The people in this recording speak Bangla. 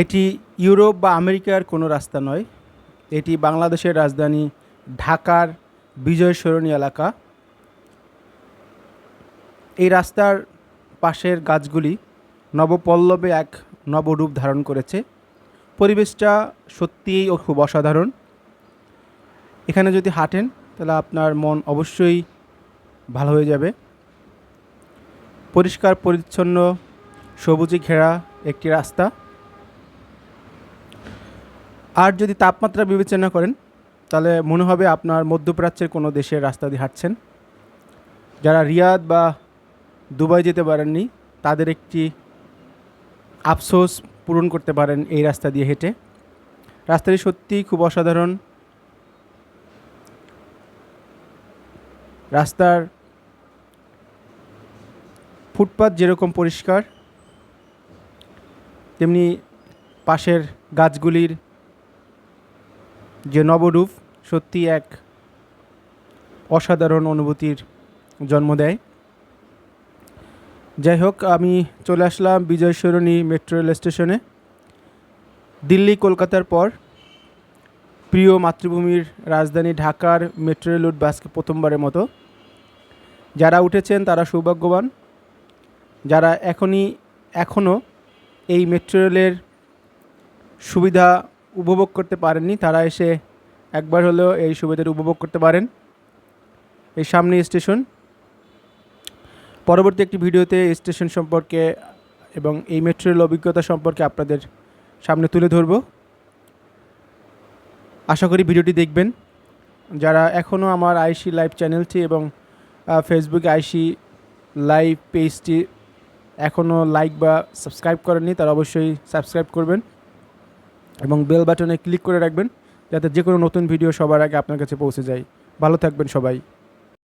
এটি ইউরোপ বা আমেরিকার কোনো রাস্তা নয়। এটি বাংলাদেশের রাজধানী ঢাকার বিজয় সরণী এলাকা। এই রাস্তার পাশের গাছগুলি নবপল্লবে এক নবরূপ ধারণ করেছে। পরিবেশটা সত্যিই খুব অসাধারণ। এখানে যদি হাঁটেন, তাহলে আপনার মন অবশ্যই ভালো হয়ে যাবে। পরিষ্কার, পরিচ্ছন্ন, সবুজে ঘেরা একটি রাস্তা। আর যদি তাপমাত্রা বিবেচনা করেন, তাহলে মনে হবে আপনার মধ্যপ্রাচ্যের কোনো দেশের রাস্তা দিয়ে হাঁটছেন। যারা রিয়াদ বা দুবাই যেতে পারেননি, তাদের একটি আফসোস পূরণ করতে পারেন এই রাস্তা দিয়ে হেঁটে। রাস্তাটি সত্যিই খুব অসাধারণ। রাস্তার ফুটপাত যেরকম পরিষ্কার, তেমনি পাশের গাছগুলির যে নবরূপ সত্যি এক অসাধারণ অনুভূতির জন্ম দেয়। যাই হোক, আমি চলে আসলাম বিজয় সরণী মেট্রো রেল স্টেশনে। দিল্লি, কলকাতার পর প্রিয় মাতৃভূমির রাজধানী ঢাকার মেট্রো রেল আজকে প্রথমবারের মতো। যারা উঠেছেন, তারা সৌভাগ্যবান। যারা এখনই, এখনও এই মেট্রো রেলের সুবিধা উপভোগ করতে পারেননি, তারা এসে একবার হলেও এই সুবিধাটি উপভোগ করতে পারেন। এই সামনে স্টেশন। পরবর্তী একটি ভিডিওতে স্টেশন সম্পর্কে এবং এই মেট্রো অভিজ্ঞতা সম্পর্কে আপনাদের সামনে তুলে ধরব। আশা করি ভিডিওটি দেখবেন। যারা এখনও আমার আইসি লাইভ চ্যানেলটি এবং ফেসবুকে আইসি লাইভ পেজটি এখনও লাইক বা সাবস্ক্রাইব করেননি, তারা অবশ্যই সাবস্ক্রাইব করবেন। এবং বেল বাটনে ক্লিক করে রাখবেন, যাতে যে কোনো নতুন ভিডিও সবার আগে আপনার কাছে পৌঁছে যায়। ভালো থাকবেন সবাই।